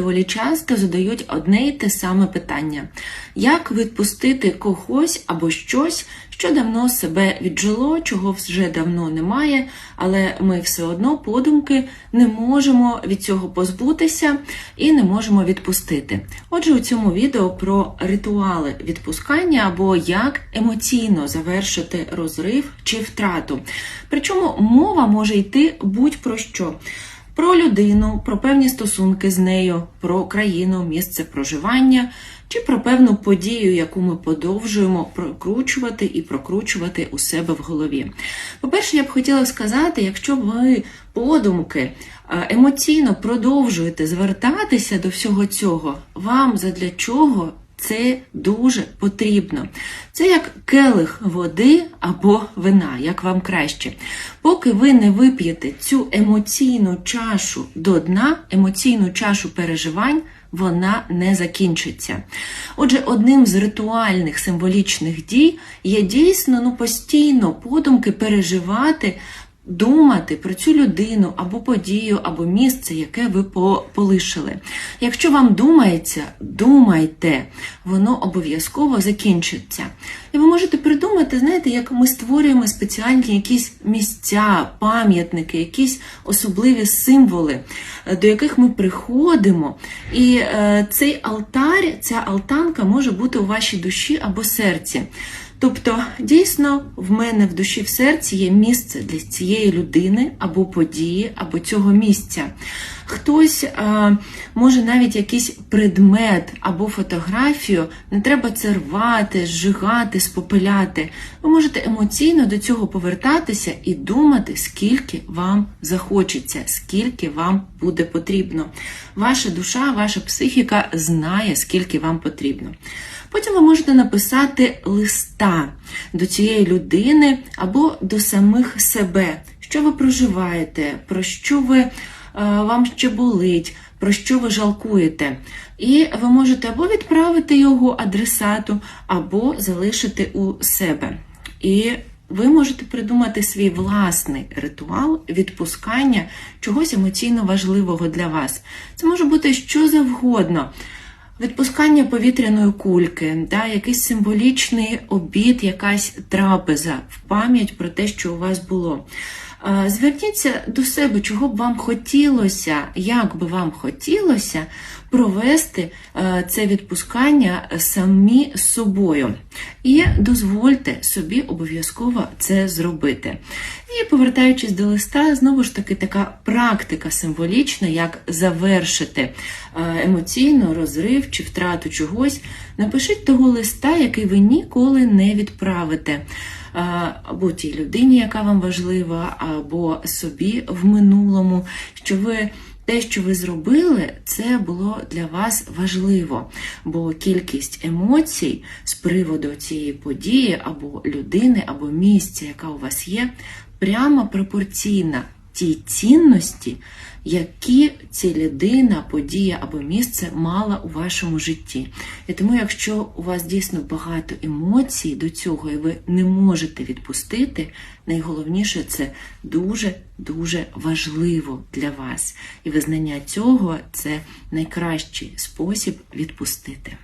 доволі часто задають одне й те саме питання: як відпустити когось або щось, що давно себе віджило, чого вже давно немає, але ми все одно подумки не можемо від цього позбутися і не можемо відпустити. Отже, у цьому відео про ритуали відпускання або як емоційно завершити розрив чи втрату. Причому мова може йти будь-про що. Про людину, про певні стосунки з нею, про країну, місце проживання чи про певну подію, яку ми подовжуємо прокручувати і прокручувати у себе в голові. По-перше, я б хотіла сказати, якщо ви подумки е, емоційно продовжуєте звертатися до всього цього, вам задля чого це дуже потрібно. Це як келих води або вина, як вам краще. Поки ви не вип'єте цю емоційну чашу до дна, емоційну чашу переживань, вона не закінчиться. Отже, одним з ритуальних символічних дій є дійсно ну, постійно подумки переживати думати про цю людину або подію, або місце, яке ви полишили. Якщо вам думається, думайте, воно обов'язково закінчиться. І ви можете придумати, знаєте, як ми створюємо спеціальні якісь місця, пам'ятники, якісь особливі символи, е, до яких ми приходимо. І е, цей алтар, ця алтанка може бути у вашій душі або серці. Тобто, дійсно, в мене в душі в серці є місце для цієї людини або події, або цього місця. Хтось а, може навіть якийсь предмет або фотографію, не треба це рвати, зжигати, спопиляти. Ви можете емоційно до цього повертатися і думати, скільки вам захочеться, скільки вам буде потрібно. Ваша душа, ваша психіка знає, скільки вам потрібно. Потім ви можете написати листа до цієї людини або до самих себе, що ви проживаєте, про що ви, е, вам ще болить, про що ви жалкуєте. І ви можете або відправити його адресату, або залишити у себе. І ви можете придумати свій власний ритуал відпускання чогось емоційно важливого для вас. Це може бути що завгодно. Відпускання повітряної кульки, да, якийсь символічний обід, якась трапеза в пам'ять про те, що у вас було. Зверніться до себе, чого б вам хотілося, як би вам хотілося провести це відпускання самі з собою. І дозвольте собі обов'язково це зробити. І повертаючись до листа, знову ж таки така практика символічна, як завершити емоційно розрив чи втрату чогось. Напишіть того листа, який ви ніколи не відправите. Або тій людині, яка вам важлива, або собі в минулому, що ви те, що ви зробили, це було для вас важливо, бо кількість емоцій з приводу цієї події, або людини, або місця, яка у вас є, прямо пропорційна тій цінності, які ця людина, подія або місце мала у вашому житті. І тому, якщо у вас дійсно багато емоцій до цього, і ви не можете відпустити, найголовніше це дуже-дуже важливо для вас. І визнання цього це найкращий спосіб відпустити.